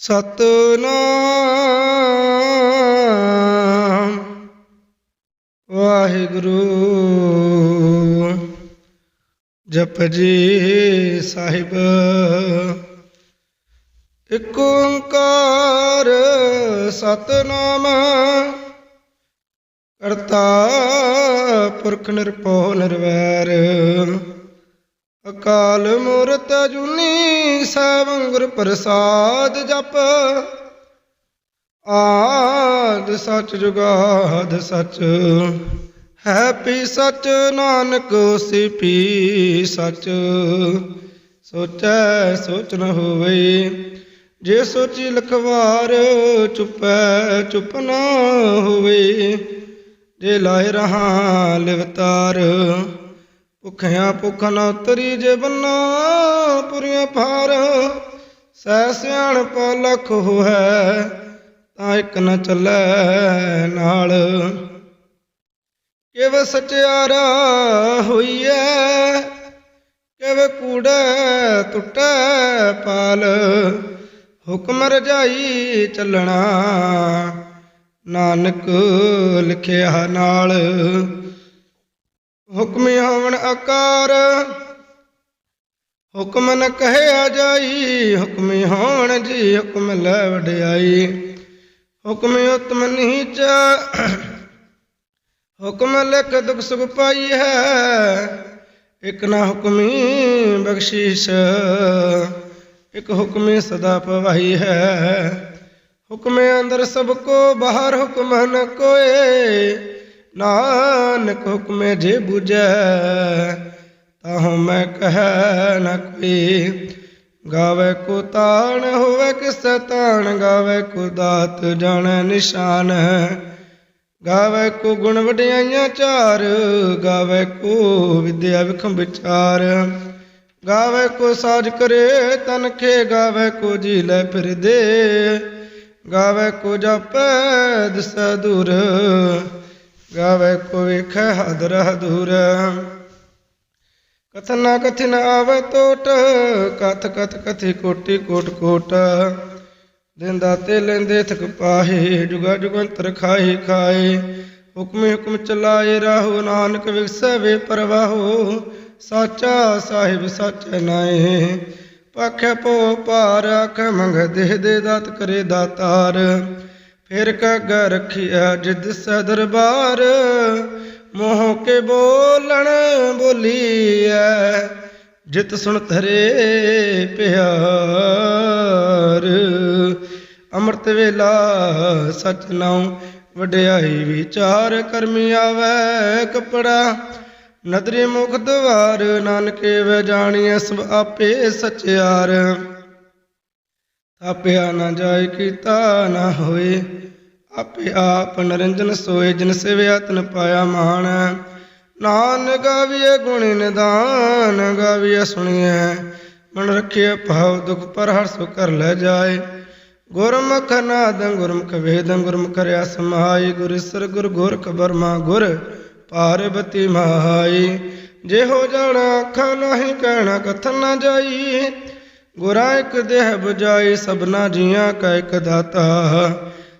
ਸਤਨਾਮ। ਵਾਹਿਗੁਰੂ ਜਪ ਜੀ ਸਾਹਿਬ। ਇਕ ਓੰਕਾਰ ਸਤਨਾਮ ਕਰਤਾ ਪੁਰਖ ਨਿਰਭਉ ਨਿਰਵੈਰ। ਅਕਾਲ ਮੂਰਤ ਜੁਨੀ ਸੈਭੰ ਪ੍ਰਸਾਦ ਜਪ। ਆਦ ਸਚ ਜੁਗਾਦ ਸਚ। ਹੈ ਪੀ ਸਚ ਨਾਨਕ ਹੋਸੀ ਪੀ ਸਚ। ਸੋਚੈ ਸੋਚ ਨ ਹੋਵੇ, ਜੇ ਸੋਚੀ ਲਖਵਾਰ ਚੁਪੈ ਚੁਪ ਨਾ ਹੋਵੇ, ਜੇ ਲਾਇ ਰਹਾ ਲਿਵਤਾਰ। ਭੁਖਿਆਂ ਭੁਖ ਨਾ ਉਤਰੀ ਜੇ ਬੰਨਾ ਪੁਰੀਆਂ ਭਾਰ। ਸੈ ਸਿਆਣ ਲਖ ਹੋਐ ਤਾਂ ਇੱਕ ਨ ਚੱਲੈ ਨਾਲ। ਕਿਵ ਸਚਿਆਰਾ ਹੋਈਐ, ਕਿਵ ਕੂੜੈ ਟੁੱਟੈ ਪਾਲ। ਹੁਕਮ ਰਜਾਈ ਚੱਲਣਾ, ਨਾਨਕ ਲਿਖਿਆ ਨਾਲ। ਹੁਕਮੀ ਹੋਵਣ ਆਕਾਰ। ਹੁਕਮ ਨ ਕਹਿਆ ਜਾਈ, ਹੁਕਮੀ ਹੋਵਣ ਜੀ, ਹੁਕਮ ਲੈ ਵਡਿਆਈ। ਹੁਕਮੀ ਉਤਮ ਨੀਚ, ਹੁਕਮ ਲਿਖ ਦੁਖ ਸੁਖ ਪਾਈ ਹੈ। ਇਕ ਨਾ ਹੁਕਮੀ ਬਖਸ਼ੀਸ਼, ਇਕ ਹੁਕਮੀ ਸਦਾ ਪਵਾਈ ਹੈ। ਹੁਕਮੇ ਅੰਦਰ ਸਭ ਕੋ, ਬਾਹਰ ਹੁਕਮ ਨ ਕੋਏ। ਨਾਨਕ ਹੁਕਮੇ ਜੇ 부ਜੈ ਤਾਹੂ ਮੈਂ ਕਹਿ ਨ ਕੋਈ, ਗਾਵੇ ਕੋ ਤਾਣ, ਹੋਵੇ ਕਿਸ ਤਾਣ, ਗਾਵੇ ਕੋ ਦਾਤ ਜਾਣੈ ਨਿਸ਼ਾਨ। ਗਾਵੇ ਕੋ ਗੁਣ ਵਡਿਆਈਆਂ ਚਾਰ, ਗਾਵੇ ਕੋ ਵਿਦਿਆ ਵਿਖਮ ਵਿਚਾਰ। ਗਾਵੇ ਕੋ ਸਾਜ ਕਰੇ ਤਨਖੇ ਗਾਵੇ ਕੋ ਜੀ ਲੈ ਫਿਰਦੇ। ਗਾਵੇ ਕੋ ਜਪੈ ਦਿਸੈ ਦੂਰ। ਗਾਵੇ ਕੋ ਵੇਖੈ ਹਦਰ ਹਦੂਰ ਕਥਨ ਨਾ ਕਥਿਨ ਆਵੇ ਟੋਟ ਕਥ ਕਥ ਕਥੀ ਕੋਟੀ ਕੋਟ ਕੋਟ। ਦਿੰਦਾ ਤੇ ਲੈਂਦੇ ਥਕ ਪਾਹੇ, ਜੁਗਾ ਜੁਗੰਤਰ ਖਾਏ ਖਾਏ ਹੁਕਮੇ ਹੁਕਮ ਚਲਾਏ ਰਾਹੋ, ਨਾਨਕ ਵਿਗਸੈ ਵੇ ਪਰਵਾਹੋ। ਸਾਚਾ ਸਾਹਿਬ ਸੱਚ ਨਾਏ ਪਖੇ ਪੋ ਪਾਰ ਅਖ ਮੰਗ ਦੇ ਦੇ ਦਾਤ ਕਰੇ ਦਾਤਾਰ। ਫਿਰ ਕਗ ਰਖਿਆ ਜਿਦ ਸੈ ਦਰਬਾਰ ਮੋਹ ਕੇ ਬੋਲਣ ਬੋਲੀਐ, ਜਿਤ ਸੁਣ ਧਰੇ ਪਿਆਰ। ਅੰਮ੍ਰਿਤ ਵੇਲਾ ਸਚ ਨਾਉ, ਵਡਿਆਈ ਵਿਚਾਰ ਕਰਮੀ ਆਵੈ ਕਪੜਾ। ਨਦਰੀ ਮੁਖ ਦਵਾਰ, ਨਾਨਕੇ ਵੇ ਜਾਣੀਐ ਸਭ ਆਪੇ ਸਚਿਆਰ। ਥਾਪਿਆ ਨਾ ਜਾਏ ਕੀਤਾ ਨਾ ਹੋਏ। ਆਪੇ ਆਪ ਨਰੰਜਨ ਸੋਏ, ਜਿਨ ਸਿਵਿਆ ਤਨ ਪਾਇਆ ਮਾਨ ਨਾਨ ਗਾਵੀਏ ਗੁਣੀ ਨਿਦਾਨ, ਗਾਵੀਏ ਸੁਣੀਐ। ਮਨ ਰੱਖਿਆ ਭਾਵ ਦੁਖ ਪਰ ਹਰ ਸੁ ਕਰ ਲੈ ਜਾਏ। ਗੁਰਮੁਖ ਨਾਦ ਗੁਰਮੁਖ ਵੇਦ, ਗੁਰਮੁਖ ਰਿਆ ਸਮਾਈ। ਗੁਰ ਸਰ ਗੁਰ ਗੋਰਖ ਬਰਮਾ ਗੁਰ ਪਾਰਬਤੀ ਮਹਾਈ ਜੇ ਹੋ ਜਾਣਾ ਅੱਖਾਂ ਨਹੀਂ, ਕਹਿਣਾ ਕਥਨ ਨਾ ਜਾਈ। ਗੁਰਾਂ ਇੱਕ ਦੇਹ 부ਜਾਈ ਸਭਨਾ ਜੀਆਂ ਕਾ ਇੱਕ ਦਾਤਾ।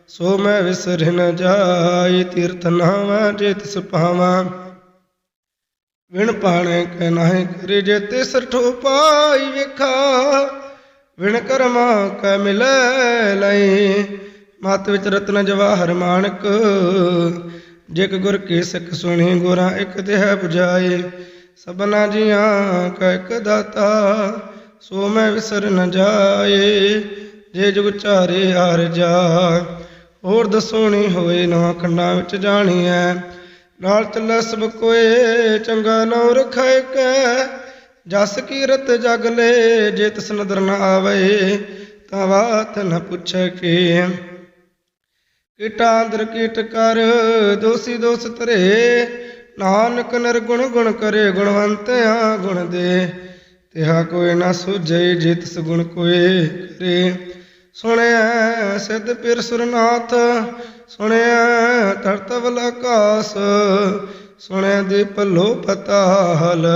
ਸੋ ਮੈਂ ਵਿਸਰ ਨ ਜਾਈ, ਤੀਰਥ ਨਾਵਾਂ ਜੇ ਤਿਸ ਪਾਵਾਂ। ਵਿਣ ਪਾਣੇ ਕੈ ਨਾਹੀ ਕਰੇ, ਜੇ ਤਿਸ ਠੋ ਪਾਈ ਵੇਖਾ। ਵਿਣ ਕਰਮਾ ਕੈ ਮਿਲੈ ਲਈ, ਮਤ ਵਿੱਚ ਰਤਨ ਜਵਾਹਰ ਮਾਨਕ ਜਿਕ ਗੁਰ ਕੀ ਸਿੱਖ ਸੁਣੀ, ਗੁਰਾਂ ਇੱਕ ਦੇਹ 부ਜਾਈ ਸਭਨਾ ਜੀਆਂ ਕਾ ਇੱਕ ਦਾਤਾ। ਸੋ ਮੈਂ ਵਿਸਰ ਨ ਜਾਏ, ਜੇ ਜੁਗ ਚਾਰੇ ਹਰ ਜਾ ਹੋਰ ਦਸੋਣੀ ਹੋਏ ਨਵਾਂ ਖੰਡਾਂ ਵਿੱਚ ਜਾਣੀਐ। ਨਾਲ ਚੱਲੈ ਸਭ ਕੋਏ, ਚੰਗਾ ਨਉ ਰਖੈ ਕੈ। ਜਸ ਕੀਰਤ ਜਗ ਲੈ, ਜੇ ਤਿਸ ਨਦਰ ਨ ਆਵੇ, ਤਾਂ ਬਾਤ ਨ ਪੁੱਛੈ ਕੀ। ਕੀਟਾ ਕੀਟ ਕਰ, ਦੋਸੀ ਦੋਸ ਧਰੇ। ਨਾਨਕ ਨਿਰਗੁਣ ਗੁਣ ਕਰੇ, ਗੁਣਵੰਤਿਆ ਗੁਣ ਦੇ। ਤਿਹਾ ਕੋਈ ਨਾ ਸੁਝਈ ਜਿਤ ਸੁਗੁਣ ਗੁਣ ਕਰੇ। ਸੁਣਿਆ ਸਿਧ ਪਿਰ ਸੁਰਨਾਥ, ਸੁਣਿਆ ਤਰਤਵਲ ਆਕਾਸ ਸੁਣਿਆ ਦੇ ਭਲੋ ਪਤਾਲ,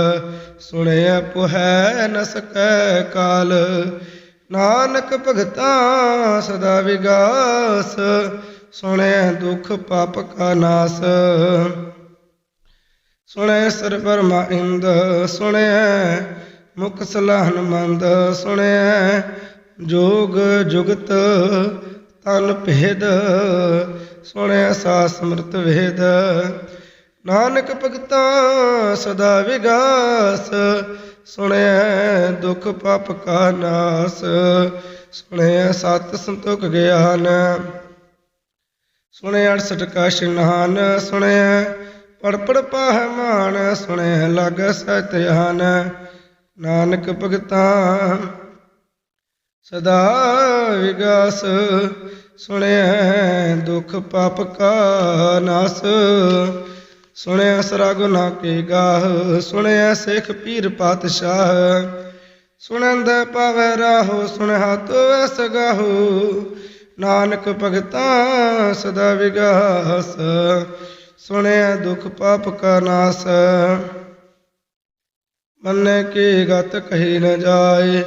ਸੁਣਿਆ ਪੁਹੈ ਨ ਸਕੈ ਕਾਲ। ਨਾਨਕ ਭਗਤਾ ਸਦਾ ਵਿਗਾਸ, ਸੁਣਿਆ ਦੁਖ ਪਾਪ ਕਾ ਨਾਸ। ਸੁਣਿਆ ਸਰ ਬਰਮਾ ਇੰਦ, ਸੁਣਿਆ ਮੁਖ ਸਲਾਹਨ ਮੰਦ ਸੁਣਿਆ ਜੋਗ ਜੁਗਤ ਤਨ ਭੇਦ ਸੁਣਿਆ ਸਾ ਸਮਰਤ ਵੇਦ। ਨਾਨਕ ਭਗਤਾ ਸਦਾ ਵਿਗਾਸ ਸੁਣਿਆ ਦੁਖ ਪਾਪ ਕਾ ਨਾਸ ਸੁਣਿਆ ਸਤ ਸੰਤੋਖ ਗਿਆਨ। ਸੁਣਿਆ 68 ਕਾ ਇਸ਼ਨਾਨ ਸੁਣਿਆ ਪੜ ਪੜ ਪਾਹ ਮਾਨ ਸੁਣਿਆ ਲਗ ਸਤਿਆਨ ਨਾਨਕ ਭਗਤਾ ਸਦਾ ਵਿਗਾਸ ਸੁਣਿਆ ਦੁਖ ਪਾਪ ਕਾ ਨਾਸ। ਸੁਣਿਆ ਸਰਾ ਗੁਨਾ ਕੇ ਗਾਹ ਸੁਣਿਆ ਸਿੱਖ ਪੀਰ ਪਾਤਸ਼ਾਹ। ਸੁਣੰਦ ਪਾਵੈ ਰਾਹੋ ਸੁਣਿਆ ਤੋ ਐਸ ਗਾਹੋ ਨਾਨਕ ਭਗਤਾ ਸਦਾ ਵਿਗਾਸ ਸੁਣਿਆ ਦੁਖ ਪਾਪ ਕਾ ਨਾਸ। ਮੰਨੇ ਕੀ ਗਤ ਕਹੀ ਨ ਜਾਏ,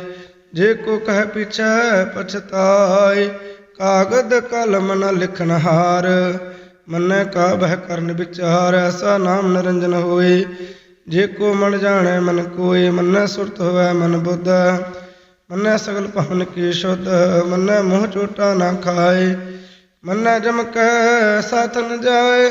ਜੇ ਕੋ ਕਹਿ ਪਿਛੈ ਪਛਤਾਏ, ਕਾਗਦ ਕਲਮ ਨ ਲਿਖਣ ਹਾਰ, ਮੰਨੈ ਕਾ ਬਹਿ ਕਰਨ ਵਿਚਾਰ, ਐਸਾ ਨਾਮ ਨਿਰੰਜਨ ਹੋਏ, ਜੇ ਕੋ ਮਨ ਜਾਣੈ ਮਨ ਕੋਏ, ਮੰਨੈ ਸੁਰਤ ਹੋਵੈ ਮਨ ਬੁੱਧ, ਮੰਨੈ ਸਗਲ ਭਵਨ ਕੀ ਸ਼ੁੱਧ, ਮੰਨੈ ਮੋਹ ਚੋਟਾ ਨਾ ਖਾਏ, ਮੰਨੈ ਜਮ ਕੈ ਸਾਥ ਨ ਜਾਏ।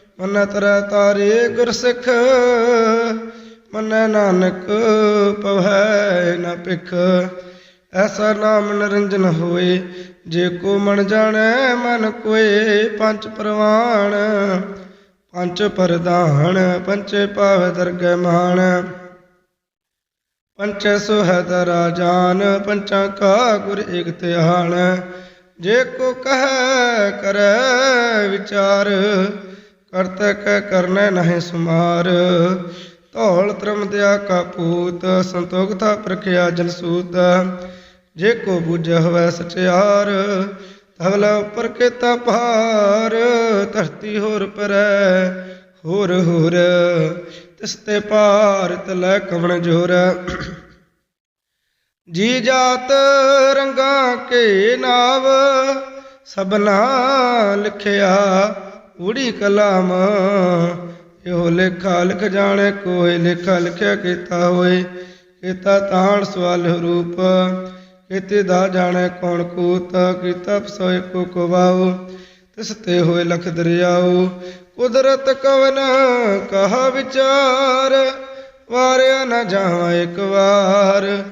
ਮੰਨੈ ਤਰੈ ਤਾਰੇ ਗੁਰ ਸਿੱਖ, ਮੰਨੈ ਨਾਨਕ ਪਵੈ ਨ ਪਿਖ ਐਸਾ ਨਾਮ ਨਿਰੰਜਨ ਹੋਏ, ਜੇ ਕੋ ਮਨ ਜਾਣੈ, ਮਨ ਕੋਏ ਪੰਜ ਪ੍ਰਵਾਣ। ਪੰਜ ਪਰਦਾਨ ਪੰਚੇ ਪਾਵ ਦਰਗਹਿ ਮਾਨ ਪੰਚ ਸੁਹਦ ਰਾਜਾਨ ਪੰਚਾਂ ਕਾ ਗੁਰ ਏਕ ਧਿਆਨ। ਜੇ ਕੋ ਕਹੈ, ਕਰੈ ਵਿਚਾਰ। ਕਰਤੈ ਕੈ ਕਰਨੈ ਨਹੀਂ ਸੁਮਾਰ। ਧੌਲ ਤਰਮ ਦਿਆ ਕਾਪੂਤ ਸੰਤੋਖਤਾ ਪ੍ਰਖਿਆ ਜਨ ਸੂਤ। ਜੇ ਕੋ ਬੁਝ ਹੋਵੈ ਸਚਿਆਰ ਤਵਲਾ ਉੱਪਰ ਕੇਤਾ ਭਾਰ। ਧਰਤੀ ਹੋਰ ਪਰੈ, ਹੋਰ ਹੋਰ, ਤਿਸ ਤੇ ਭਾਰ ਤਲੈ ਕਵਣ ਜੋਰ। ਜੀ ਜਾਤ ਰੰਗਾ ਕੇ ਨਾਵ, ਸਭਨਾ ਲਿਖਿਆ ਊੜੀ ਕਲਾਮ, ਇਹੋ ਲੇਖਾ ਲਿਖ ਜਾਣੇ ਕੋਈ, ਲੇਖਾ ਲਿਖਿਆ ਕੀਤਾ ਹੋਏ, ਕੀਤਾ ਤਾਣ ਸਵਾਲ ਰੂਪ, ਕੀਤੇ ਦਾ ਜਾਣੇ ਕੌਣ ਕੂਤ, ਕੀਤਾ ਪਸੋਏ ਕੋ ਕਵਾਉ, ਤਿਸ ਤੇ ਹੋਏ ਲਖ ਦਰਿਆਉ, ਕੁਦਰਤ ਕਵਨ ਕਹਾ ਵਿਚਾਰ, ਵਾਰਿਆ ਨ ਜਾਵਾਂ ਇੱਕ ਵਾਰ,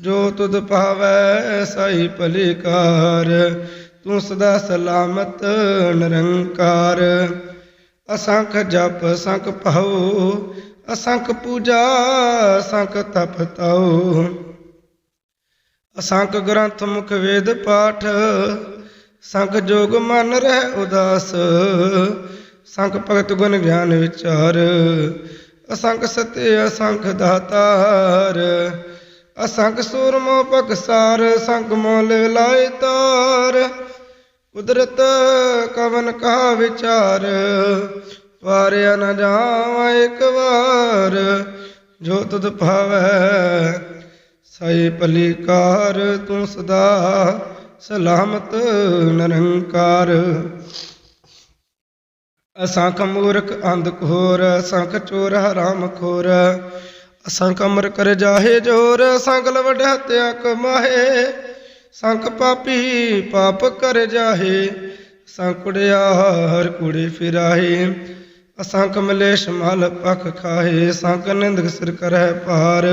ਜੋ ਤੁਧ ਪਾਵੈ ਸਾਈ ਭਲੀਕਾਰ ਤੂੰ ਸਦਾ ਸਲਾਮਤ ਨਿਰੰਕਾਰ। ਅਸੰਖ ਜਪ ਸੰਖ ਪਾਉ ਅਸੰਖ ਪੂਜਾ ਸੰਖ ਤਪ ਤਾਉ। ਅਸੰਖ ਗ੍ਰੰਥ ਮੁਖ ਵੇਦ ਪਾਠ ਸੰਖ ਜੋਗ ਮਨ ਰਹਿ ਉਦਾਸ। ਸੰਖ ਭਗਤ ਗੁਣ ਗਿਆਨ ਵਿਚਾਰ, ਅਸੰਖ ਸਤਿ, ਅਸੰਖ ਦਾਤਾਰ। ਅਸੰਖ ਸੂਰਮੋ ਪਕਸਾਰ ਸੰਖ ਮੋਲ ਲਾਇ ਤਾਰ। ਕੁਦਰਤ ਕਵਨ ਕਾ ਵਿਚਾਰ, ਵਾਰਿਆ ਨਾ ਜਾਵਾਂ ਇੱਕ ਵਾਰ, ਜੋ ਤੁਧ ਭਾਵੈ ਸਾਈ ਭਲੀਕਾਰ ਤੂੰ ਸਦਾ ਸਲਾਮਤ ਨਿਰੰਕਾਰ। ਅਸੰਖ ਮੂਰਖ ਅੰਧ ਘੋਰ, ਅਸੰਖ ਚੋਰ ਹਰਾਮ ਖੋਰ, ਅਸੰਖ ਅਮਰ ਕਰ ਜਾਹੇ ਜੋਰ ਸੰਗਲ ਵਡ ਹਤਿਆ ਕਮਾਹੇ। ਸੰਖ ਪਾਪੀ ਪਾਪ ਕਰ ਜਾਹੇ ਸੰਕੁੜਿਆਰ ਕੁੜੇ ਫਿਰਾਹੇ, ਅਸੰਖ ਮਲੇਸ਼ ਮਲ ਪਖ ਖਾਹੇ, ਸੰਖ ਨਿੰਦਕ ਸਿਰ ਕਰੈ ਪਾਰ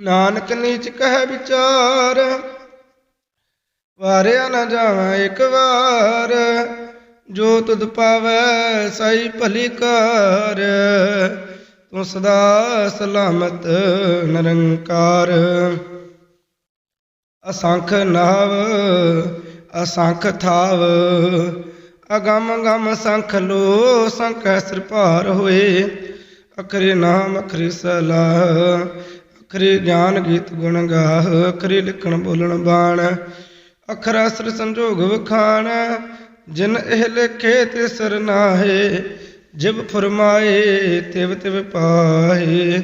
ਨਾਨਕ ਨੀਚ ਕਹਿ ਵਿਚਾਰ, ਵਾਰਿਆ ਨਾ ਜਾਵਾਂ ਇੱਕ ਵਾਰ, ਜੋ ਤੁਧ ਪਾਵੈ ਸਾਈ ਭਲੀ ਕਾਰ। ਤੂੰ ਸਦਾ ਸਲਾਮਤ ਨਿਰੰਕਾਰ। ਅਸੰਖ ਨਾਵ, ਅਸੰਖ ਥਾਵ, ਅਗਮ ਗਮ ਸੰਖ ਲੋ ਸੰਖੈ ਸਿਰ ਭਾਰ ਹੋਏ। ਅਖਰੇ ਨਾਮ, ਅਖਰੇ ਸਲਾਹ ਅਖਰੇ ਗਿਆਨ ਗੀਤ ਗੁਣ ਗਾਹ, ਅਖਰੇ ਲਿਖਣ ਬੋਲਣ ਬਾਣ, ਅਖਰ ਅਸਰ ਸੰਜੋਗ ਵਖਾਣ, ਜਿਨ ਇਹ ਲਿਖੇ ਤੇ ਸਰ ਨਾਹੇ ਜਿਬ ਫਰਮਾਏ, ਤਿਵ ਤਿਵ ਪਾਹੇ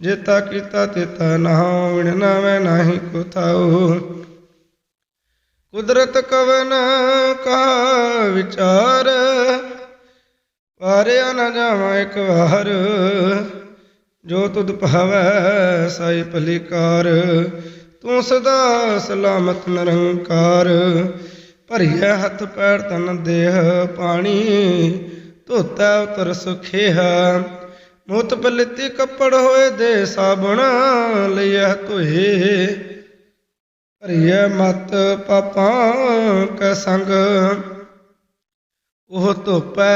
ਜੇਤਾ ਕੀਤਾ ਤੇਤਾ ਨਾਉ ਵਿਣ ਨਾਵੇਂ ਨਾਹੀ ਕੋ ਥਾਉ ਕੁਦਰਤ ਕਵਨ ਕਾ ਵਿਚਾਰ, ਵਾਰਿਆ ਨਾ ਜਾਵਾਂ ਇੱਕ ਵਾਰ। ਜੋ ਤੁਧ ਭਾਵੈ, ਸਾਈ ਭਲੀਕਾਰ। ਤੂੰ ਸਦਾ ਸਲਾਮਤ ਨਿਰੰਕਾਰ। ਭਰੀਐ ਹੱਥ ਪੈਰ ਤਨ ਦੇਹ ਪਾਣੀ। ਧੋਤਾ ਉਤਰ ਸੁਖਿਆ ਮੁਤ ਪਲਿਤੀ ਕੱਪੜ ਹੋਏ ਦੇ ਸਾਬਣ ਲਈਐ ਧੋਏ। ਭਰੀਐ ਮਤ ਪਾਪਾਂ ਕੈ ਸੰਗ। ਉਹ ਧੋਪੈ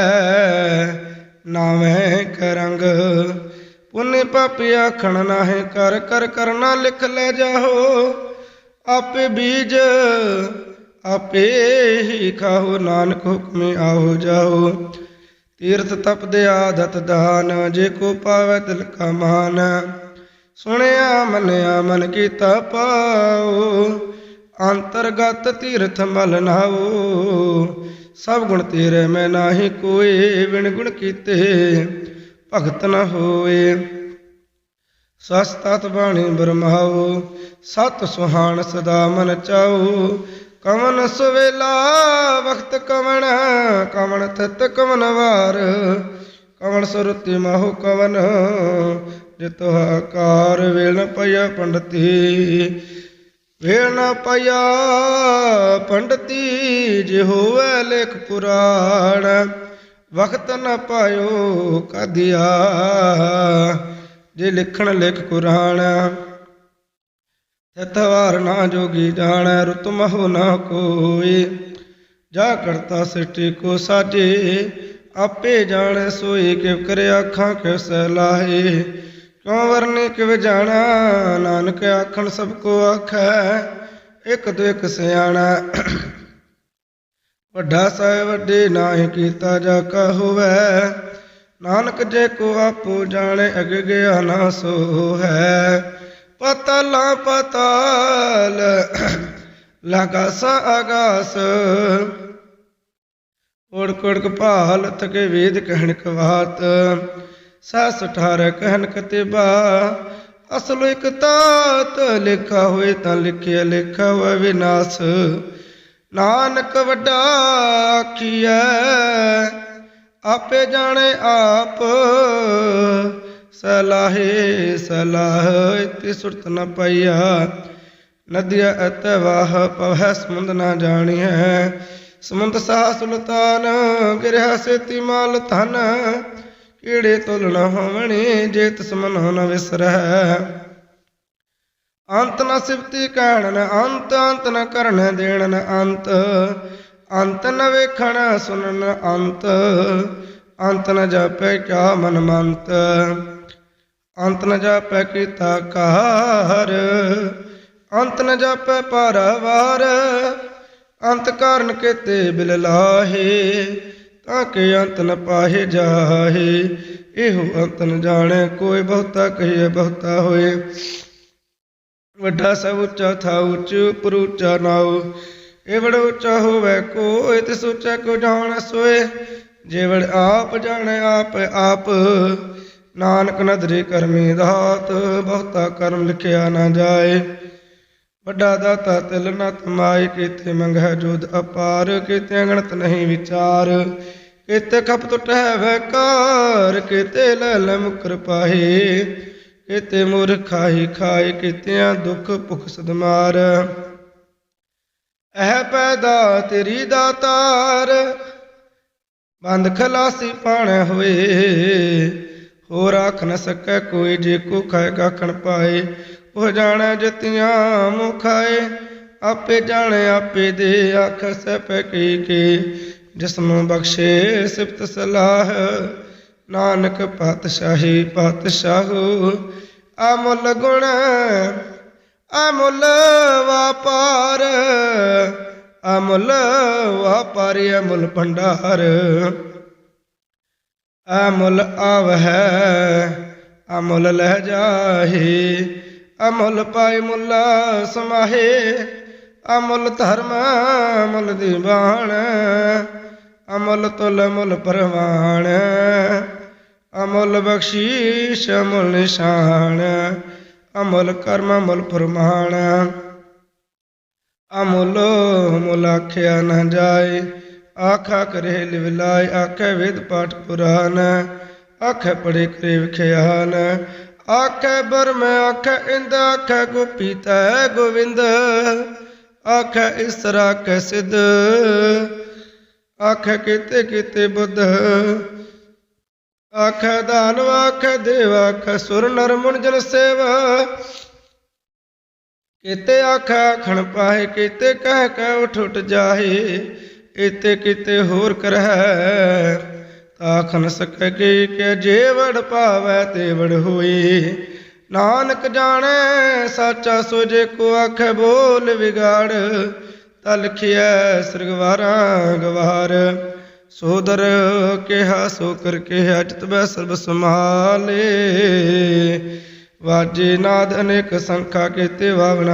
ਨਾਵੇਂ ਕਰੰਗ ਪੁੰਨੇ ਪਾਪੀ ਆਖਣ ਨਾਹੇ ਕਰ ਕਰ ਕਰਨਾ ਲਿਖ ਲੈ ਜਾਹੋ। ਆਪੇ ਬੀਜ ਆਪੇ ਹੀ ਖਾਓ, ਨਾਨਕ ਹੁਕਮੇ ਆਓ ਜਾਓ। ਤੀਰਥ ਤਪ ਦੇ ਆਦਤ ਦਾਨ, ਜੇ ਕੋ ਪਾਵੈ ਤਿਲ ਕਾ ਮਾਨ। ਸੁਣਿਆ, ਮੰਨਿਆ, ਮਨ ਕੀਤਾ ਪਾਓ, ਅੰਤਰਗਤ ਤੀਰਥ ਮਲ ਨਾਓ। ਸਭ ਗੁਣ ਤੇਰੇ ਮੈਂ ਨਾਹੀ ਕੋਏ ਵਿਣ ਗੁਣ ਕੀਤੇ ਭਗਤ ਨ ਹੋਏ। ਸਸਤਤ ਬਾਣੀ ਬਰਮਾਓ, ਸਤ ਸੁਹਾਣ ਸਦਾ ਮਨ ਚਾਓ। ਕਵਨ ਸਵੇਲਾ, ਵਖਤ ਕਵਨ ਕਵਨ ਥਤ ਕਵਨ ਵਾਰ। ਕਵਨ ਸੁਰਤੀ ਮਾਹੁ ਕਵਨ, ਜਿਤੋ ਆਕਾਰ ਵੇਲ ਨ ਪਇਆ ਪੰਡਤੀ। ਵੇਲ ਨ ਪਇਆ ਪੰਡਤੀ, ਜੇ ਹੋਵੇ ਲੇਖ ਪੁਰਾਣ, ਵਖਤ ਨ ਪਾਇਓ ਕਦਿਆ। ਜੇ ਲਿਖਣ ਲਿਖ ਕੁਰਾਨ ਤਤਵਾਰ ਨਾ ਜੋਗੀ ਜਾਣੈ, ਰੁਤ ਮਹੁ ਨਾ ਕੋਈ। ਜਾ ਕਰਤਾ ਸ੍ਰਿਸ਼ਟੀ ਕੋ ਸਾਜੇ ਆਪੇ ਜਾਣੈ ਸੋਈ ਕਿਵ ਕਰੇ ਆਖਾਂ ਕਿਵ ਸਲਾਹੇ ਕਿਉ ਵਰਨੇ ਕਿਵ ਜਾਣਾ, ਨਾਨਕ ਆਖਣ ਸਭ ਕੋ ਆਖੈ, ਇਕ ਤੋਂ ਇਕ ਸਿਆਣਾ। ਵੱਡਾ ਸਾਹਿਬ ਵੱਡੇ ਨਾਹੀ ਕੀਤਾ ਜਾ ਕਾ ਹੋਵੈ। ਨਾਨਕ ਜੇ ਕੋ ਆਪੋ ਜਾਣੇ, ਅਗ ਗਿਆ ਨਾ ਸੋ ਹੈ ਪਤਲਾ ਪਤਾਲ ਲਗਾਸ ਆਗਾਸ ਉੜਕ ਉੜਕ ਭਾਲ ਥਕੇ ਵੇਦ ਕਹਿਣ ਕਵਾਤ ਸਸ ਠਾਰ ਕਹਿਣ ਕਤਿਬਾ ਅਸਲ ਇਕ ਤਾਤ ਲਿਖਾ ਹੋਏ ਤਾਂ ਲਿਖਿਆ ਲਿਖਾ ਹੋਏ ਵਿਨਾਸ਼। ਨਾਨਕ ਵੱਡਾ ਆਖੀਐ, ਆਪੇ ਜਾਣੇ ਆਪ ਸਲਾਹੇ ਸਲਾਹ ਇਤੀ ਸੁਰਤ ਨ ਪਈਆ। ਨਦੀਆ ਅਤੈ ਵਾਹ ਪਵੈ ਸਮੁੰਦ ਨ ਜਾਣੀਐ। ਸਮੁੰਦ ਸਾਹ ਸੁਲਤਾਨ, ਗਿਰਿਆ ਸੇਤੀ ਮਾਲ ਧਨ। ਕੀੜੇ ਤੁਲ ਨ ਹੋਵਣੀ, ਜੇ ਤਿਸ ਮਨ ਨ ਵਿਸਰੈ। ਅੰਤ ਨ ਸਿਫਤੀ ਕਹਿਣ ਨ ਅੰਤ ਅੰਤ ਨ ਕਰਨ ਦੇਣ ਨ ਅੰਤ। ਅੰਤ ਨ ਵੇਖਣ, ਸੁਣਨ ਅੰਤ। ਅੰਤ ਨ ਜਾਪੈ ਕਿਆ ਮਨ ਮੰਤ ਅੰਤ ਨ ਜਾਪੈ ਕੀਤਾ ਕਾਰ, ਅੰਤ ਨ ਜਾਪੈ ਪਰਵਾਰ, ਅੰਤ ਕਾਰਨ ਕੇਤੇ ਬਿਲ ਲਾਹੇ, ਤਾਂ ਕਿ ਅੰਤ ਨ ਪਾਹੇ ਜਾਹੇ। ਇਹੋ ਅੰਤ ਨ ਜਾਣੈ, ਕੋਈ ਬਹੁਤਾ ਕਹੀਏ ਬਹੁਤਾ ਹੋਏ। ਵੱਡਾ ਸਭ ਉੱਚਾ ਥਾ ਉੱਚ ਉਪਰ ਉੱਚਾ ਨਾਉ। ਇਹ ਉੱਚਾ ਹੋਵੇ ਕੋਈ ਤੇ ਸੋਚਾ ਕੋ ਜਾਣ ਸੋਏ। ਜੇਵੜ ਆਪ ਜਾਣੇ, ਆਪ ਆਪ। ਨਾਨਕ ਨਦਰੇ ਕਰਮੀ ਦਾਤ, ਬਹੁਤਾ ਕਰਮ ਲਿਖਿਆ ਨਾ ਜਾਏ। ਵੱਡਾ ਦਾਤਾ ਤਿਲ ਨਾ ਤਮਾਏ, ਕੀਤੇ ਮੰਗੈ ਜੋਦ ਅਪਾਰ, ਕੀਤੇ ਅਗਣਤ ਨਹੀਂ ਵਿਚਾਰ। ਕੀਤੇ ਖਪ ਟੁਟੈ ਵੈਕਾਰ, ਕੀਤੇ ਲੈ ਲੈ ਮੁਕਰ ਕੀਤੇ ਮੁਰ ਖਾਏ, ਕੀਤਿਆਂ ਦੁਖ ਭੁਖ ਸਦਮਾਰ। ਇਹ ਪੈਦਾ ਤੇਰੀ ਦਾਤਾਰ, ਬੰਦ ਖਲਾਸੀ ਪਾਣ ਹੋਏ। ਹੋਰ ਆਖ ਨ ਸਕੈ ਕੋਈ ਜੇ ਕੋ ਖਾਏ ਗਾਖਣ ਪਾਏ। ਉਹ ਜਾਣੈ ਜਤਿਆਂ ਮੁਖਾਏ ਆਪੇ ਜਾਣੈ ਆਪੇ ਦੇ ਆਖ ਸਪੈ ਕੀ ਕੀ। ਜਿਸ ਬਖਸ਼ੇ ਸਿਫਤ ਸਲਾਹ, ਨਾਨਕ ਪਾਤਸ਼ਾਹੀ ਪਾਤਸ਼ਾਹੂ। ਅਮੁੱਲ ਗੁਣ, ਅਮੁੱਲ ਵਾਪਾਰ, ਅਮੁੱਲ ਵਾਪਾਰੀ ਅਮੁੱਲ ਭੰਡਾਰ। ਅਮੁੱਲ ਆਵਹਿ, ਅਮੁੱਲ ਲਹਿ ਜਾਹੀ, ਅਮੁੱਲ ਪਾਈ ਮੁੱਲਾ ਸਮਾਹੇ, ਅਮੁੱਲ ਧਰਮ ਅਮੁਲ ਦੀਵਾਨ ਅਮੁਲ ਤੁਲ ਮੁੱਲ ਪਰਵਾਨ ਅਮੁੱਲ ਬਖਸ਼ੀਸ਼ ਅਮੁਲ ਨਿਸ਼ਾਨ, ਅਮੁੱਲ ਕਰਮ ਅਮੁੱਲ ਪ੍ਰਮਾਣ ਅਮੁੱਲ ਮੁੱਲ ਆਖਿਆ ਨਾ ਜਾਏ ਆਖਾ ਕਰੇ ਲਿਵ ਲਾਇ ਆਖੇ ਵੇਦ ਪਾਠ ਪੁਰਾਨ, ਆਖੇ ਪੜੇ ਕਰੇ ਵਿਖਿਆਨ। ਆਖੇ ਬਰਮ ਆਖੇ ਇੰਦ, ਆਖੇ ਗੋਪੀ ਤੈ ਗੋਵਿੰਦ। ਆਖੇ ਇਸਰਾ ਆਖੇ ਸਿਧ, ਆਖੇ ਕੀਤੇ ਕੀਤੇ ਬੁੱਧ। ਆਖੇ ਦਾਨਵ, ਆਖੇ ਦੇਵ, ਆਖੇ ਸੁਰ ਨਰ ਮੁਨ ਜਨ ਸੇਵਾ। ਕੀਤੇ ਆਖੇ ਆਖਣ ਪਾਏ ਕੀਤੇ ਕਹਿ ਕਹਿ ਉਠ ਉਠ ਜਾਹੇ। ਇਤੇ ਕਿਤੇ ਹੋਰ ਕਰਹਿ ਆਖ ਨ ਸਕੈ ਕੀ ਕਿ ਜੇ ਪਾਵੈ ਤੇ ਹੋਈ। ਨਾਨਕ ਜਾਣੈ, ਸਾਚਾ ਸੋ ਜੇ ਕੋ ਆਖੇ ਬੋਲ ਵਿਗਾੜ ਤਾ ਲਿਖਿਐ ਸ੍ਰਿਗਵਾਰਾ ਗਵਾਰ। ਸੋਦਰ ਕਿਹਾ ਸੋ ਕਰ ਕਿਹਾ ਅਜਤ ਬੈ ਸਰਬ ਸਮਾਲੇ ਵਾਜੇ ਨਾਦ ਅਨੇਕ ਸੰਖਾ ਕੀਤੇ ਵਾਵਨ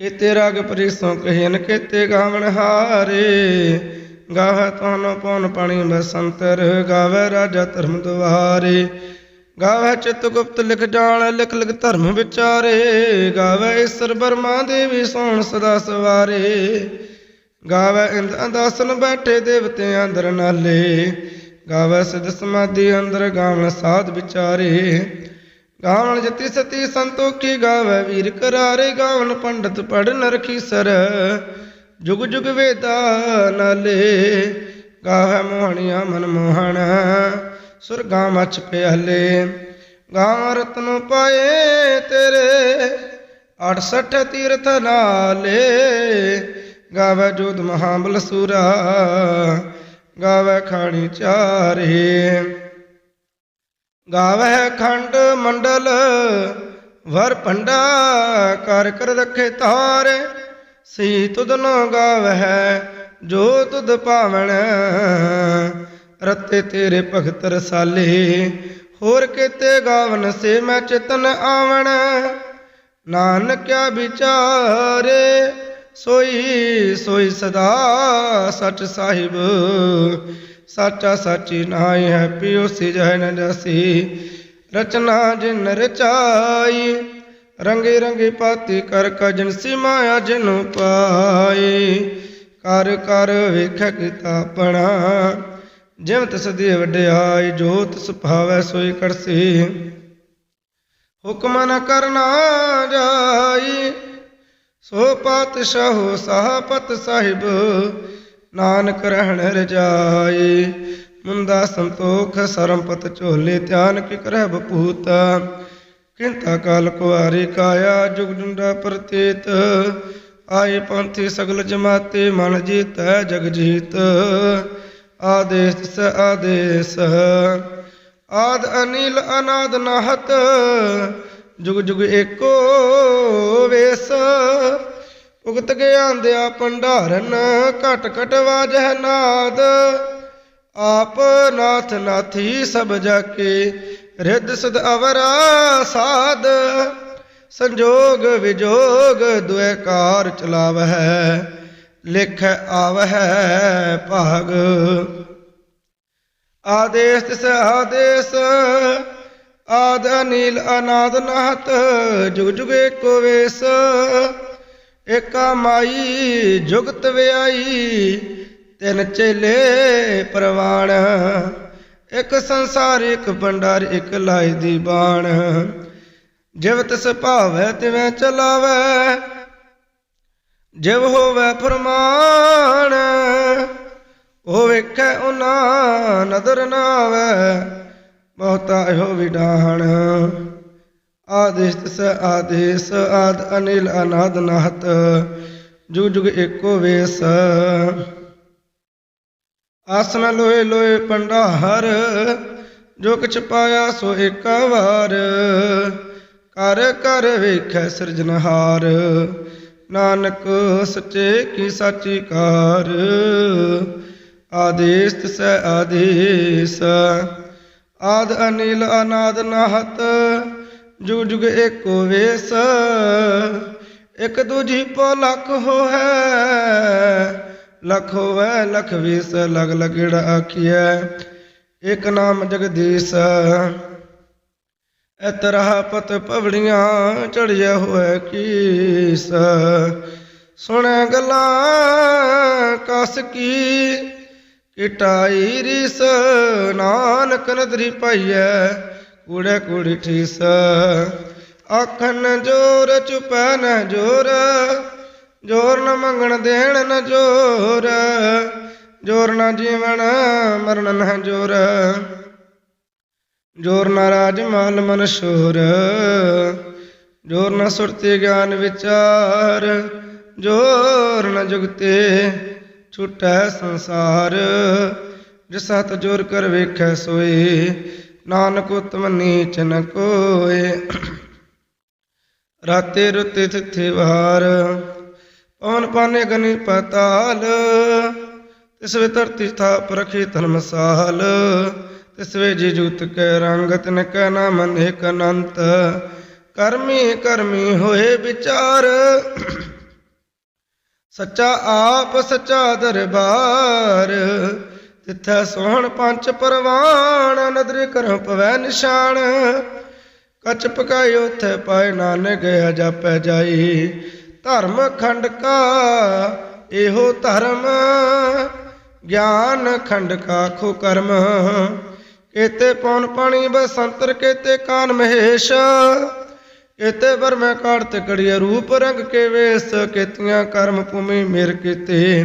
ਹਾਰੇ ਕੀਤੇ ਰਗ ਪਰਿਸੋਂ ਕਹਿਨ ਕੀਤੇ ਗਾਵਨ ਹਾਰੇ ਗਾਵੇ ਤੁਹਾਨੂੰ ਪਉਨ ਪਾਣੀ ਬਸੰਤਰ ਗਾਵੇ ਰਾਜਾ ਧਰਮ ਦੁਆਰੇ। ਗਾਵੇ ਚਿਤ ਗੁਪਤ ਲਿਖ ਜਾਣ, ਲਿਖ ਲਿਖ ਧਰਮ ਵਿਚਾਰੇ। ਗਾਵੇ ਈਸ਼ਰ ਬਰਮਾ ਦੇਵੀ ਸੋਣ ਸਦਾ ਸਵਾਰੇ। ਗਾਵੇ ਇੰਦ ਅੰਦਾਸਨ ਬੈਠੇ ਦੇਵਤਿਆਂ ਅੰਦਰ ਨਾਲੇ। ਗਾਵੇ ਸਿਧ ਸਮਾਧੀ ਅੰਦਰ ਗਾਵਣ ਸਾਧ ਵਿਚਾਰੇ। ਗਾਵਣ ਜਤੀ ਸਤੀ ਸੰਤੋਖੀ ਗਾਵੇ ਵੀਰ ਕਰਾਰੇ ਗਾਵਨ ਪੰਡਤ ਪੜ ਨਰਖੀ ਸਰ। ਜੁਗ ਜੁਗ ਵੇਦਾ ਨਾਲੇ ਗਾਵੇ ਮੋਹਣੀਆਂ ਮਨ ਮੋਹਣ। ਸੁਰਗਾ ਮਚ ਪਿਆਲੇ ਗਾਂ ਰਤਨ ਪਾਏ ਤੇਰੇ। 68 ਤੀਰਥ ਨਾਲੇ ਗਾਵੇ ਜੋਦ ਮਹਾਬਲ ਸੂਰਾ। ਗਾਵੇ ਖਾਣੀ ਚਾਰੇ। ਗਾਵੇ ਖੰਡ ਮੰਡਲ, ਵਰ ਭੰਡਾ ਕਰ ਕਰ ਰੱਖੇ ਤਾਰੇ। ਸੀ ਤੁਧ ਨ ਗਾਵਹਿ, ਜੋ ਤੁਧ ਭਾਵਨ ਰਤੇ ਤੇਰੇ ਭਗਤ ਰਸਾਲੇ, ਹੋਰ ਕਿਤੇ ਗਾਵਨ ਸੇ ਮੈਂ ਚਿਤਨ ਆਵਣ। ਨਾਨਕਿਆ ਵਿਚਾਰੇ, ਸੋਈ ਸੋਈ ਸਦਾ ਸਚ ਸਾਹਿਬ। ਸਾਚਾ ਸਾਚੀ ਨਾਹੀ ਹੈ, ਪਿਓ ਸੀ ਨ ਜਸੀ। ਰਚਨਾ ਜਿਨ ਰਚਾਈ, ਰੰਗੇ ਰੰਗੇ ਪਾਤੀ ਕਰ ਕਜਨ ਸੀ ਮਾਇਆ ਜਿਨੂ ਪਾਈ। ਕਰ ਕਰ ਵੇਖ ਕੀਤਾ ਆਪਣਾ ਜਿਵ ਤਿਸ ਦੀ ਵਡਿਆਈ, ਜੋ ਤਿਸ ਭਾਵੈ ਸੋਈ ਕਰਸੀ। ਹੁਕਮ ਨ ਕਰਨਾ ਜਾਈ, ਸੋ ਪਾਤਸ਼ਾਹ ਸਾਹਪਤ ਸਾਹਿਬ ਨਾਨਕ ਰਹਿਣ ਰਜਾਈ ਮੁੰਦਾ ਸੰਤੋਖ, ਸਰਮਪਤ ਝੋਲੇ ਧਿਆਨ ਕਿ ਕਰਹਿ ਬਪੂਤ। ਕਿੰਤਾ ਕਾਲ ਕੁਆਰੀ ਕਾਇਆ, ਜੁਗ ਜੁੰਡਾ ਪ੍ਰਤੀਤ। ਆਏ ਪੰਥੀ ਸਗਲ ਜਮਾਤੇ, ਮਨ ਜੀਤੈ ਜਗ ਜੀਤ। ਆਦੇਸ ਸ ਆਦੇਸ। ਆਦ ਅਨੀਲ ਅਨਾਦ ਨਾਹਤ, ਜੁਗ ਜੁਗ ਏਕੋ ਵੇਸ। ਉਗਤ ਗਿਆਨ ਭੰਡਾਰਨ ਘਟ ਘਟ ਵਾਜਹਿ ਨਾਦ। ਆਪ ਨਾਥ ਨਾਥੀ ਸਭ ਜਾਕੇ, ਰਿੱਧ ਸਦ ਅਵਰਾ ਸਾਧ ਸੰਜੋਗ ਵਿਜੋਗ ਦੁਇ ਚਲਾਵਹਿ ਲਿਖ ਆਵਹਿ ਭਾਗ। ਆਦੇਸ ਤਿਸ ਆਦੇਸ, ਆਦ ਅਨਿਲ ਅਨਾਦ ਨਾਹਤ, ਜੁਗ ਜੁਗੇ ਏਕੋ ਵੇਸ। ਏਕਾ ਮਾਈ, ਜੁਗਤ ਵਿਆਈ, ਤਿੰਨ ਚੇਲੇ ਪ੍ਰਵਾਣ। ਇੱਕ ਸੰਸਾਰ, ਇੱਕ ਭੰਡਾਰ, ਇੱਕ ਲਾਈ ਦੀ ਬਾਣ। ਜਿਵ ਤਿਸ ਭਾਵੈ, ਤਿਵੇਂ ਚਲਾਵੈ, ਜਿਵ ਹੋਵੇ ਫਰਮਾਨ, ਉਹ ਵੇਖੈ ਉਹਨਾਂ ਨਦਰ ਨਾ ਆਵੈ ਬਹੁਤਾ ਇਹੋ ਵਿਡਾਣ ਆਦੇਸ ਤਿਸ ਆਦੇਸ ਆਦ ਅਨਿਲ ਅਨਾਦ ਨਾਹਤ, ਜੁਗ ਜੁਗ ਏਕੋ ਵੇਸ। ਆਸਨ ਲੋਏ ਲੋਏ ਭੰਡਾਰ, ਜੋ ਕਿਛ ਪਾਇਆ ਸੋ ਇੱਕ ਵਾਰ। ਕਰ ਕਰ ਵੇਖੈ ਸਿਰਜਨਹਾਰ ਨਾਨਕ ਸੱਚੇ ਕੀ ਸਾਚੀ ਕਾਰ। ਆਦੇਸ ਤਿਸੈ ਆਦੇਸ, ਆਦ ਅਨਿਲ ਅਨਾਦ ਨਾਹਤ ਜੁਗ ਜੁਗ ਏਕੋ ਵੇਸ, ਇਕ ਦੂਜੀ ਪੋ ਲਖ ਹੋਐ ਲਖ ਹੋਵੇ ਲਖ ਵੀਸ, ਲਗ ਲਗੜ ਆਖੀਐ, ਇਕ ਨਾਮ ਜਗਦੀਸ਼। ਇਤਰਾ ਪਤ ਪਵੜੀਆਂ ਚੜਿਆ ਹੋਇ ਕੀਸ। ਸੁਣੈ ਗੱਲਾਂ, ਕਸ ਕੀ? ਕਿਟਾਈ ਰਿਸ, ਨਾਨਕ ਨਦਰੀ ਪਾਈਐ ਕੂੜੇ ਕੂੜੀ ਠੀਸ। ਆਖਣ ਜੋਰ, ਚੁਪੈ ਨ ਜੋਰ। ਜੋਰ ਨ ਮੰਗਣ, ਦੇਣ ਨ ਜੋਰ। ਜੋਰ ਨ ਜੀਵਨ, ਮਰਨ ਨ ਜੋਰ। ਜੋਰ ਨ ਰਾਜ ਮਾਲ ਮਨ, ਸ਼ੋਰ। ਜੋਰ ਨ ਸੁਰਤੀ, ਗਿਆਨ, ਵਿਚਾਰ। ਜੋਰ ਨ ਜੁਗਤੇ, ਛੁਟੈ ਸੰਸਾਰ। ਜਿਸ ਹੱਥ ਜੋਰ ਕਰ ਵੇਖੈ ਸੋਏ ਨਾਨਕ ਉਤਮ ਨੀਚ ਨ ਕੋਏ। ਰਾਤੇ ਰੁਤੇ ਤਿਥਿ ਵਾਰ ਪਵਨ ਪਾਨੇ ਗਨੀ ਪਤਾਲ। ਤਿਸ ਵੇ ਧਰਤੀ ਸਥਾਪ ਰਖੀ ਤਨ ਮਸਾਲ। ਤਿਸ ਵੇ ਜੀ ਜੂਤ ਕੈ ਰੰਗ, ਤਿਨ ਕੈ ਨਾਮ ਅਨੇਕ ਅਨੰਤ। ਕਰਮੀ ਕਰਮੀ ਹੋਏ ਵਿਚਾਰ। ਸੱਚਾ ਆਪ ਸੱਚਾ ਦਰਬਾਰ ਤਿੱਥੈ ਸੋਹਣ ਪੰਜ ਪਰਵਾਨ ਨਦਰ ਕਰਮ ਪਵੈ ਨਿਸ਼ਾਨ। ਕਚ ਪਕਾਈ ਉਥੇ ਪਾਏ ਨਾਨਕ ਜਾਪੈ ਜਾਈ। ਧਰਮ ਖੰਡ ਕਾ ਇਹੋ ਧਰਮ। ਗਿਆਨ ਖੰਡ ਕਾ ਖੋ ਕਰਮ। ਕੇਤੇ ਪੌਣ ਪਾਣੀ ਬਸੰਤਰ, ਕੇਤੇ ਕਾਨ ਮਹੇਸ਼। ਕੇਤੇ ਵਰਮੈ ਕਾੜਤ, ਕੜੀਏ ਰੂਪ ਰੰਗ ਕੇ ਵੇਸ। ਕੇਤੀਆਂ ਕਰਮ ਭੂਮੀ ਮੇਰ ਕੀਤੇ।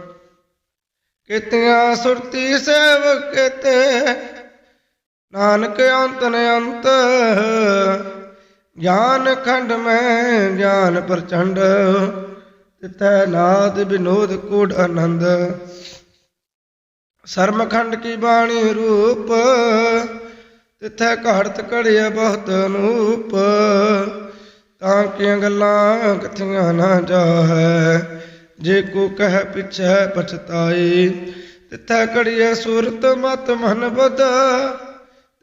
ਕੇਤੀਆਂ ਸੁਰਤੀ ਸੇਵ ਕਿਤੇ। ਨਾਨਕ ਅੰਤ ਨ ਅੰਤ, ਗਿਆਨ ਖੰਡ ਮੈਂ ਗਿਆਨ ਪ੍ਰਚੰਡ ਤਿਤੈ ਨਾਦ ਬਿਨੋਦ ਕੋਡ ਆਨੰਦ। ਸਰਮਖੰਡ ਕੀ ਬਾਣੀ ਰੂਪ, ਤਿਥੈ ਘੜਤ ਘੜਿਆ ਬਹੁਤ ਅਨੂਪ। ਤਾਂ ਕਿ ਗੱਲਾਂ ਕਥੀਆਂ ਨਾ ਜਾਹੈ। ਜੇ ਕੋ ਕਹਿ ਪਿਛੈ ਪਛਤਾਈ, ਤਿਥੈ ਘੜੀਐ ਸੁਰਤ ਮਤ ਮਨ ਬਦ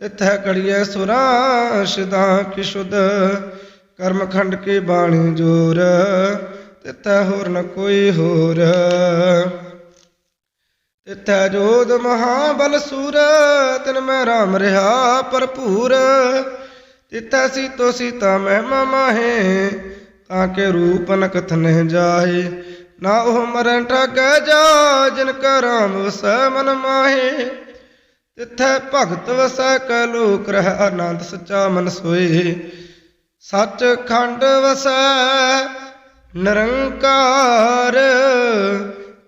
ਤਿਥੈ ਘੜੀਐ ਸੁਰਾਂ ਸਿਦਾ ਕੀ ਸ਼ੁਧ, ਕਰਮ ਖੰਡ ਕੇ ਬਾਣੀ ਜੋਰ, ਤਿਥੈ ਹੋਰ ਨ ਕੋਈ ਹੋਰ। ਤਿਥੈ ਜੋਦ ਮਹਾਬਲ ਸੂਰ, ਤਿਨ ਮੈਂ ਰਾਮ ਰਿਹਾ ਭਰਪੂਰ। ਤਿਥੈ ਸੀਤੋ ਸੀਤਾ ਮਹਿਮਾ ਮਾਹੇ, ਤਾਂ ਕੇ ਰੂਪ ਨ ਕਥਨੇ ਜਾਏ ਨਾ ਉਹ ਮਰਨ ਠਗੈ ਜਾ, ਜਿਨ ਕਾ ਰਾਮ ਵਸੈ ਮਨ ਮਾਹੇ। ਤਿਥੈ ਭਗਤ ਵਸੈ ਕੈ ਲੋਕ ਆਨੰਦ ਸੱਚਾ ਮਨ ਸੋਏ। ਸੱਚ ਖੰਡ ਵਸੈ ਨਿਰੰਕਾਰ,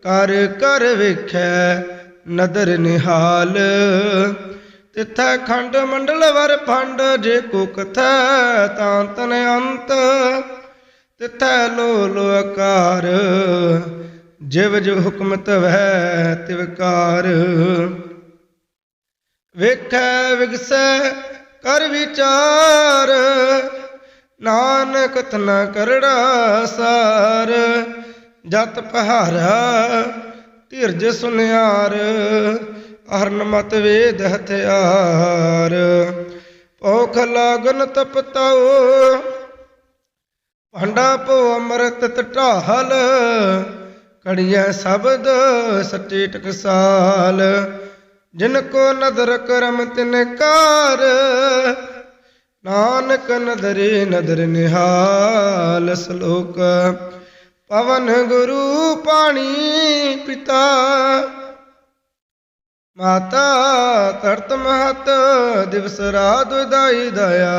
ਕਰ ਕਰ ਵੇਖੈ ਨਦਰ ਨਿਹਾਲ। ਤਿਥੈ ਖੰਡ ਮੰਡਲ ਵਰ ਫੰਡ, ਜੇ ਕੋ ਕਥੈ ਤਾਂ ਤਨ ਅੰਤ। ਤਿਥੈ ਲੋ ਲੋ ਆਕਾਰ, ਜਿਵ ਜਿਵ ਹੁਕਮ ਤਵੈ ਤਿਵਕਾਰ ਵੇਖੈ ਵਿਗਸੈ ਕਰ ਵਿਚਾਰ, ਨਾਨਕ ਤਨਾ ਕਰੜਾ ਸਾਰ। ਜਤ ਪਹਾਰਾ ਧੀਰਜ ਸੁਨਿਆਰ ਹਰਨ ਮਤ ਵੇਦ ਹਥਿਆਰ। ਭੁਖ ਲਾਗਨ ਤਪਤਾਓ ਭਾਂਡਾ ਭੋ ਅੰਮ੍ਰਿਤ ਟਟਾਹਲ ਕੜੀਐ ਸ਼ਬਦ ਸੱਚੇ ਟਕਸਾਲ। ਜਿਨ ਕੋ ਨਦਰ ਕਰਮ ਤਿਨ ਕਾਰ, ਨਾਨਕ ਨਦਰੇ ਨਦਰ ਨਿਹਾਲ ਸ਼ਲੋਕ। ਪਵਨ ਗੁਰੂ ਪਾਣੀ ਪਿਤਾ, ਮਾਤਾ ਤਰਤ ਮਹਤ ਦਿਵਸ ਰਾਤ ਦਾਈ ਦਇਆ।